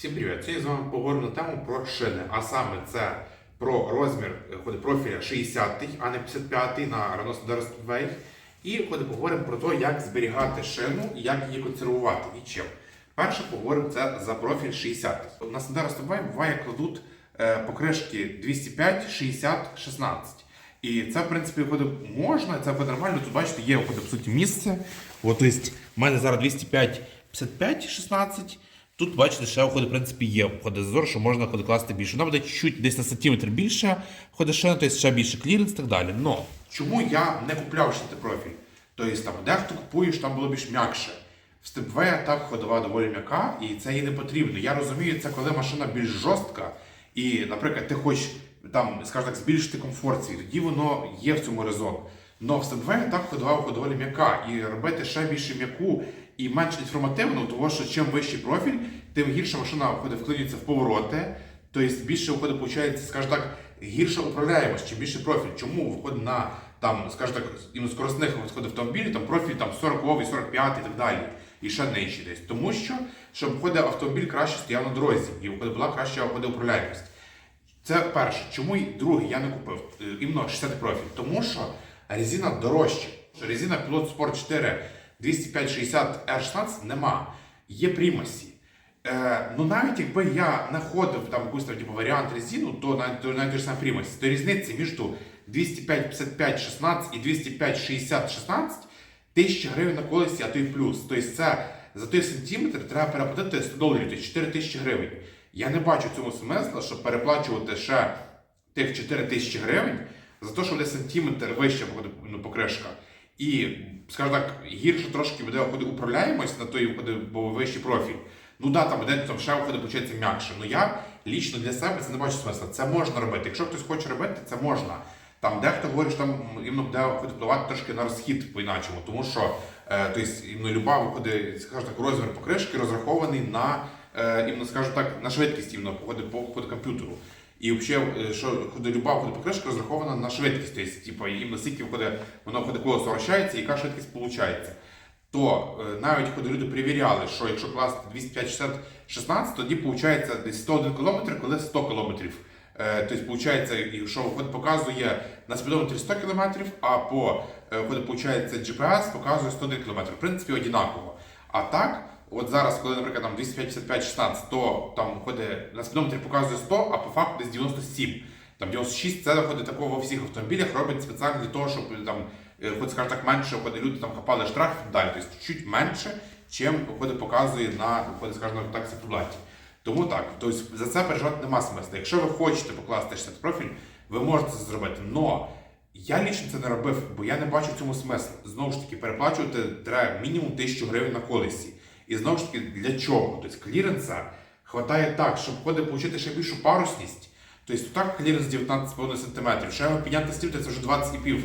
Всім привіт! Сьогодні з вами поговоримо на тему про шини, а саме це про розмір е, ходи, профіля 60 а не 55 на Renault Sandero Speedway. І поговоримо про те, як зберігати шину, як її консервувати і чим. Перше поговоримо це за профіль 60. На Sandero Speedway буває кладуть е, покришки 205, 60, 16. І це, в принципі, виходить, можна, це буде нормально. Тут бачите, є по суті місце. От, тобто, в мене зараз 205, 55, 16. Тут, бачите, ще входить, в принципі, є входить зазор, що можна входить, класти більше. Вона буде чуть десь на сантиметр більше, входить ще, тобто ще більше кліренс і так далі. Но чому я не купляв ще профіль? Тобто там дехто купуєш, там було більш м'якше. В степвея так ходова доволі м'яка, і це їй не потрібно. Я розумію, це коли машина більш жорстка, і, наприклад, ти хочеш там, скажімо так, збільшити комфорт свій, тоді воно є в цьому резон. Но в степвея так ходова доволі м'яка. І робити ще більше м'яку і менш інформативну, тому що чим вищий профіль, тим гірше машина входить, вклинюється в повороти, тобто більше виходить, виходить, скажімо так, гірша управляємость, чим більше профіль. Чому виходить на там, скажімо так, іменно скоростних виходить автомобілів, там профіль там 40 45 і так далі. І ще нижче десь. Тому що, щоб виходить, автомобіль краще стояв на дорозі і виходить, була краща виходить, управляємість. Це перше. Чому і другий я не купив? Е, Іменно 60 профіль. Тому що резина дорожча. Резина Pilot Sport 4 205-60 R16 нема. Є примасі. Е, ну навіть якби я знаходив там якийсь там, типу, варіант резину, то навіть, то навіть самий примасі. То різниця між 205-55-16 і 205-60-16 тисячі гривень на колесі, а то й плюс. Тобто це за той сантиметр треба переплатити 100 доларів, тобто 4 тисячі гривень. Я не бачу в цьому смисла, щоб переплачувати ще тих 4 тисячі гривень за те, що буде сантиметр вища ну, покришка. І, скажімо так, гірше трошки буде виходить, управляємость на той виходить, вищий профіль. Ну да, там буде там ще виходить, получається м'якше. Ну я лічно для себе це не бачу смисла. Це можна робити. Якщо хтось хоче робити, це можна. Там дехто говорить, що там іменно буде впливати трошки на розхід по-іначому, тому що е, тобто, іменно люба виходить, скажімо так, розмір покришки розрахований на, е, іменно, скажімо так, на швидкість іменно походить по виходить, комп'ютеру. І взагалі, е, що люба виходить, розрахована на швидкість, тобто, типу, іменно скільки виходить, воно виходить колесо вращається, яка швидкість виходить. То е, навіть коли люди перевіряли, що якщо класти 205-60-16, тоді виходить десь 101 км, коли 100 км. Е, Тобто, виходить, якщо виходить, показує на спідометрі 100 км, а по е, виходить, GPS показує 101 км. В принципі, однаково. А так, от зараз, коли, наприклад, там 255-16, то там виходить, на спідометрі показує 100, а по факту десь 97. Там 96 це виходить такого во всіх автомобілях робить спеціально для того, щоб там, е, хоч скажімо так, менше виходить, люди там хапали штраф і далі. Тобто чуть менше, чим виходить, показує на виходить, скажімо так, циферблаті. Тому так, тобто за це переживати нема смисла. Якщо ви хочете покласти 60 профіль, ви можете це зробити. Но я лічно це не робив, бо я не бачу в цьому смисла. Знову ж таки, переплачувати треба мінімум 1000 гривень на колесі. І знову ж таки, для чого? Тобто кліренса хватає так, щоб входить отримати ще більшу парусність. Тобто так кліренс 19,5 см, ще його підняти стіль, це вже 20,5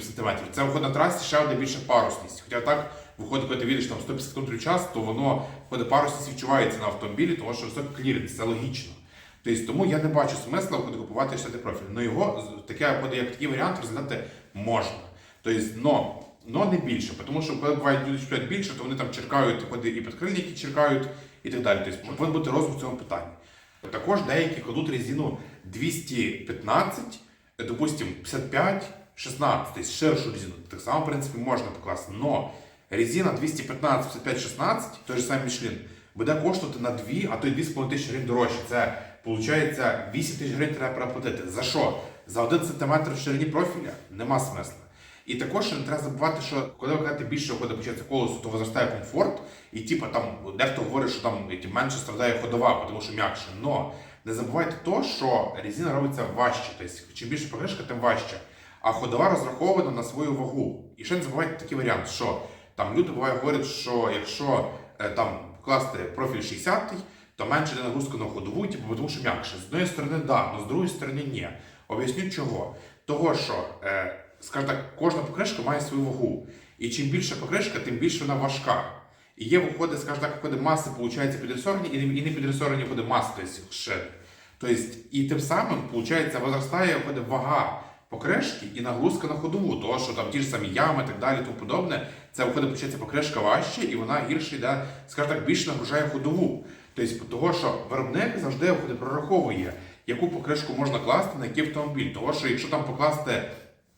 см. Це виходить на трасі ще одна більша парусність. Хоча так виходить, коли ти їдеш там 150 км в час, то воно виходить парусність відчувається на автомобілі, тому що високий кліренс, це логічно. Тобто, тому я не бачу смисла купувати 60 профіль. Но його таке виходить, як такий варіант розглядати можна. Тобто, но, но не більше. Тому що коли бувають люди чуть більше, то вони там черкають виходить, і підкрильники черкають і так далі. Тобто повинен бути розум в цьому питанні. Також деякі кладуть резину 215, е, допустим, 55, 16, тобто ширшу резину. Так само, в принципі, можна покласти. Но резина 215, 55, 16, той же самий Michelin, буде коштувати на 2, а то й 2,5 тисячі гривень дорожче. Це виходить 8 тисяч гривень треба переплатити. За що? За 1 см в ширині профіля нема смисла. І також не треба забувати, що коли ви кажете більше ходить початися колесо, то возростає комфорт, і типу там дехто говорить, що там ті, менше страдає ходова, тому що м'якше. Но не забувайте то, що резина робиться важче. Тобто, чим більше покришка, тим важче. А ходова розрахована на свою вагу. І ще не забувайте такий варіант, що там люди буває говорять, що якщо е, там класти профіль 60 то менше йде нагрузка на ходову, типу, тому що м'якше. З однієї сторони, да, але з другої сторони ні. Об'ясню чого. Того, що, е, скажімо так, кожна покришка має свою вагу. І чим більша покришка, тим більше вона важка. І є, виходить, скажімо так, виходить маси, виходить, підресорені, і не- і не підресорені виходить маски шини. Тобто, і тим самим, виходить, возростає виходить, вага покришки і нагрузка на ходову, того що там ті ж самі ями так далі, тому подобне, це виходить, виходить, покришка важче, і вона гірше йде, скажімо так, більше нагружає ходову. Тобто, того, що виробник завжди виходить, прораховує, яку покришку можна класти на який автомобіль. Того, що якщо там покласти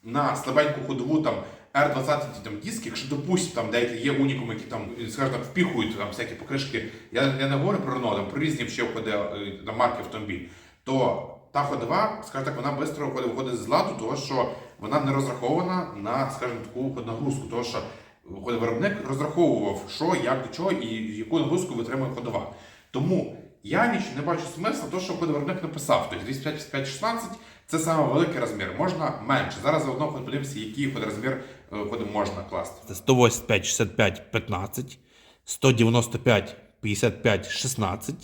на слабеньку ходову там R20 там, диски, якщо допустимо, там деякі є унікуми, які там, скажімо так, впіхують там всякі покришки, я, я не говорю про Renault, там, про різні ще входить е, там, марки автомобіль, то та ходова, скажімо так, вона швидко виходить, виходить з ладу, тому що вона не розрахована на, скажімо, таку нагрузку, тому що виходить, виробник розраховував, що, як до чого і яку нагрузку витримує ходова. Тому я ніч не бачу смисла, того, що виходить, написав. Тобто 205, 55, 16 це саме великий розмір. Можна менше. Зараз заодно подивимося, який виходить, розмір е, можна класти. Це 185, 65, 15, 195, 55, 16,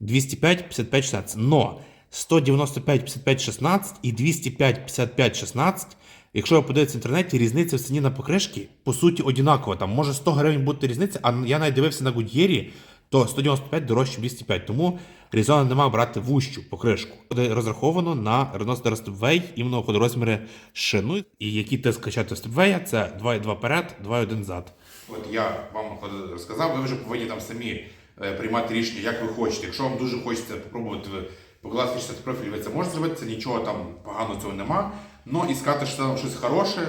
205, 55, 16. Но 195, 55, 16 і 205, 55, 16, якщо ви подивитися в інтернеті, різниця в ціні на покришки по суті одинакова. Там може 100 гривень бути різниця, а я навіть дивився на Гуд'єрі, то 195 дорожче 205. Тому резона нема брати вущу покришку. Буде розраховано на Renault Star Stepway, іменно по розміри шину. І які тиск качати Stepway, це 2,2 перед, 2,1 зад. От я вам розказав, ви вже повинні там самі е, приймати рішення, як ви хочете. Якщо вам дуже хочеться спробувати покласти 60 профіль, ви це можете зробити, це нічого там поганого цього нема. Ну і сказати, що там щось хороше,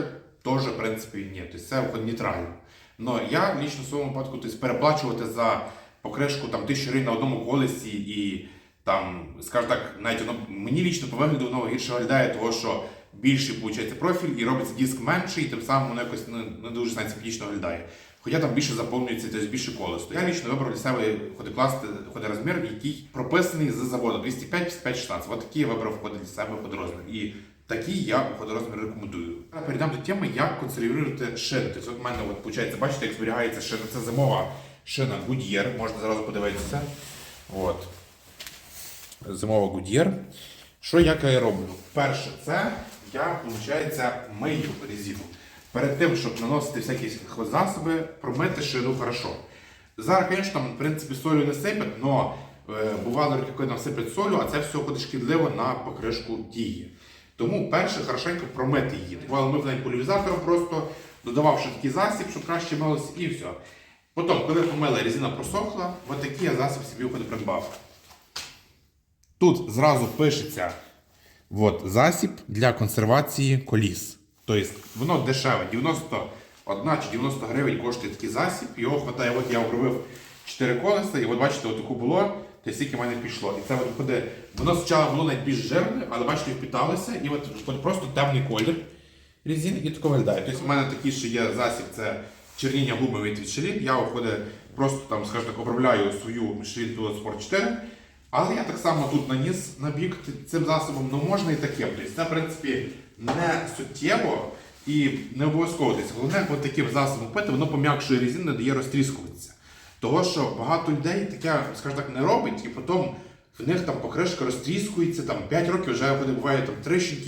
теж, в принципі, ні. Тобто це нейтрально. Но я лічно в своєму випадку тобто, переплачувати за покришку там тисячу гривень на одному колесі і там, скажімо так, навіть воно мені лічно по вигляду воно гірше виглядає, того що більший виходить профіль і робиться диск менший, і тим самим воно якось не, не дуже симпатично виглядає. Хоча там більше заповнюється, тобто більше колесо. Я лічно вибрав для себе ходи класти ходи розмір, який прописаний з заводу 205, 55, 16. От такий я вибрав ходи для себе ходорозмір. І такий я ходорозмір рекомендую. Перейдемо до теми, як консервувати шини. Тобто в мене от, бачите, як зберігається шина. Це зимова шина Goodyear, можна зразу подивитися. От. Зимова Goodyear. Що як я роблю? Перше, це я, виходить, мию резину. Перед тим, щоб наносити всякі засоби, промити шину хорошо. Зараз, звісно, в принципі, солю не сипять, але бувало, коли там сипять солю, а це все ходить шкідливо на покришку дії. Тому перше хорошенько промити її. Бувало, ми навіть поляризатором просто додававши такий засіб, щоб краще милося, і все. Потім, коли помила резина просохла, от такий я засіб собі придбав. Тут зразу пишеться от, засіб для консервації коліс. Тобто воно дешеве, 91 чи 90 гривень коштує такий засіб. Його хватає, от я обробив 4 колеса, і от бачите, от таку було, то стільки в мене пішло. І це от виходить, воно спочатку було навіть більш жирне, але бачите, впіталося, і от просто темний колір резини і тако виглядає. Тобто в мене такий ще є засіб, це черніння гуми від Michelin. Я виходить, просто там, скажімо так, обробляю свою Michelin Duo Sport 4. Але я так само тут наніс на бік цим засобом, ну можна і таке. Тобто це, в принципі, не суттєво і не обов'язково. Тобто, головне, от таким засобом пити, воно пом'якшує резину, не дає розтріскуватися. Того, що багато людей таке, скажімо так, не робить, і потім в них там покришка розтріскується, там 5 років вже буває там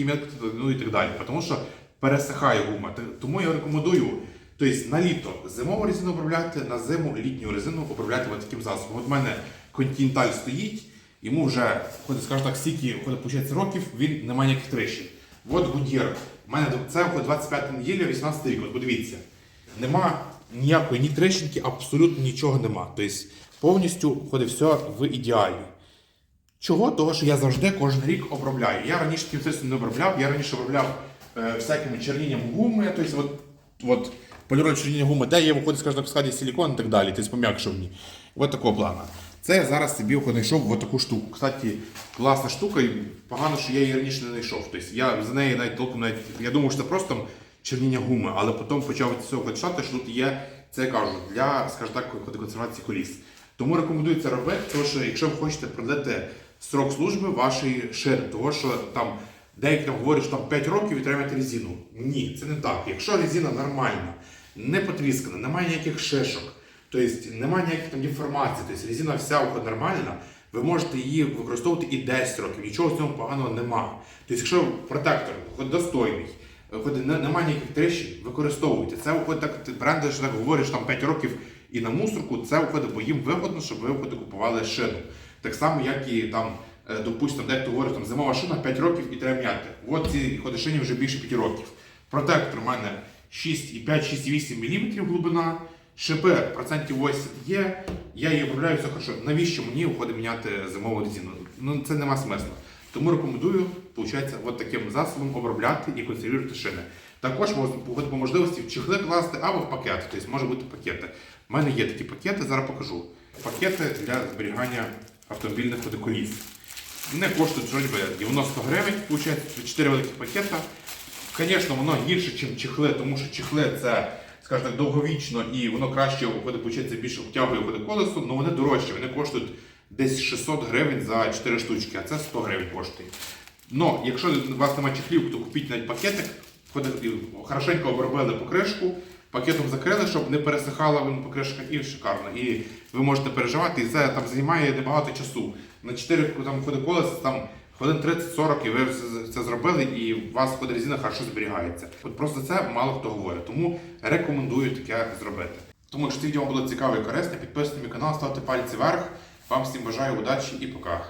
метки, ну і так далі. Тому що пересихає гума. Тому я рекомендую. Тобто на літо зимову резину обробляти, на зиму літню резину обробляти от таким засобом. От в мене континенталь стоїть, йому вже, ходить, скажімо так, стільки ходить, получається, років, він не має ніяких трещин. От Гудєр. У мене це 25 неділя, 18 рік. От подивіться. Нема ніякої ні трещинки, абсолютно нічого нема. Тобто повністю ходить все в ідеалі. Чого? Того, що я завжди кожен рік обробляю. Я раніше таким не обробляв, я раніше обробляв е, всякими чернінням гуми, тобто от, от поліроль черніння гуми, де є, виходить, скажімо так, в складі силікон і так далі, тобто пом'якшувані. От такого плану. Це я зараз собі знайшов в таку штуку. Кстати, класна штука, і погано, що я її раніше не знайшов. Тобто я за неї навіть толком навіть, я думав, що це просто черніння гуми, але потім почав від цього читати, що тут є, це я кажу, для, скажімо так, консервації коліс. Тому рекомендую це робити, тому що якщо ви хочете продлити срок служби вашої шини, того що там деякі там говорять, що там 5 років і треба резину. Ні, це не так. Якщо резина нормальна, не потріскана, немає ніяких шишок, тобто немає ніяких там деформацій, тобто резина вся нормальна, ви можете її використовувати і 10 років, нічого з цього поганого нема. Тобто, якщо протектор хоч достойний, хоч немає ніяких трещин, використовуйте. Це виходить так, бренди, що так говориш там 5 років і на мусорку, це виходить, бо їм вигодно, щоб ви виходить, купували шину. Так само, як і там е, допустимо, дехто говорить, там зимова шина 5 років і треба міняти. От ці ходишині вже більше 5 років. Протектор у мене 6,5-6,8 мм глибина, шипи процентів 80 є, я її обробляю все хорошо. Навіщо мені виходить міняти зимову резину? Ну це нема смисла. Тому рекомендую, виходить, от таким засобом обробляти і консервувати шини. Також по можливості в чехли класти або в пакети, тобто може бути пакети. У мене є такі пакети, зараз покажу. Пакети для зберігання автомобільних водоколіс. Вони коштують 90 гривень, виходить, 4 великі пакета. Звісно, воно гірше, ніж чехли, тому що чехли це, скажімо так, довговічно і воно краще виходить, виходить, більше втягує виходить колесо, але вони дорожчі, вони коштують десь 600 гривень за 4 штучки, а це 100 гривень коштує. Ну, якщо у вас немає чехлів, то купіть навіть пакетик, хорошенько обробили покришку, пакетом закрили, щоб не пересихала покришка і шикарно. І ви можете переживати, і це там займає небагато часу. На 4 там ходить колеса, там хвилин 30-40, і ви це зробили, і у вас ходить резина хорошо зберігається. От просто це мало хто говорить. Тому рекомендую таке зробити. Тому, якщо це відео було цікаве і корисне, підписуйтесь мій канал, ставте пальці вверх. Вам всім бажаю удачі і пока.